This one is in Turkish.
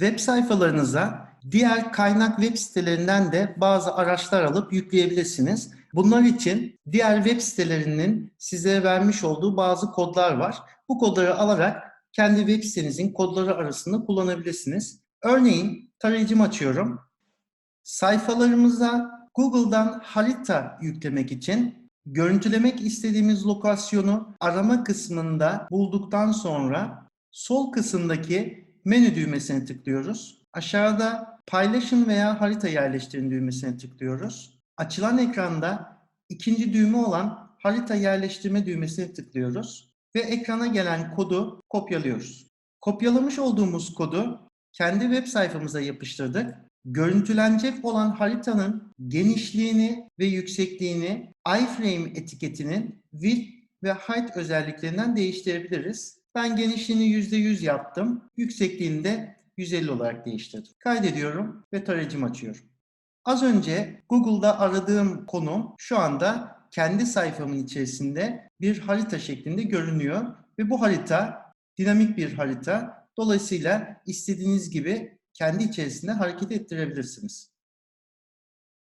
web sayfalarınıza diğer kaynak web sitelerinden de bazı araçlar alıp yükleyebilirsiniz. Bunlar için diğer web sitelerinin size vermiş olduğu bazı kodlar var. Bu kodları alarak kendi web sitenizin kodları arasında kullanabilirsiniz. Örneğin tarayıcımı açıyorum. Sayfalarımıza Google'dan harita yüklemek için görüntülemek istediğimiz lokasyonu arama kısmında bulduktan sonra sol kısımdaki menü düğmesine tıklıyoruz. Aşağıda paylaşın veya harita yerleştirin düğmesine tıklıyoruz. Açılan ekranda ikinci düğme olan harita yerleştirme düğmesine tıklıyoruz ve ekrana gelen kodu kopyalıyoruz. Kopyalamış olduğumuz kodu kendi web sayfamıza yapıştırdık. Görüntülenecek olan haritanın genişliğini ve yüksekliğini iframe etiketinin width ve height özelliklerinden değiştirebiliriz. Ben genişliğini %100 yaptım. Yüksekliğini de 150 olarak değiştirdim. Kaydediyorum ve tarayıcımı açıyorum. Az önce Google'da aradığım konum şu anda kendi sayfamın içerisinde bir harita şeklinde görünüyor ve bu harita dinamik bir harita. Dolayısıyla istediğiniz gibi kendi içerisinde hareket ettirebilirsiniz.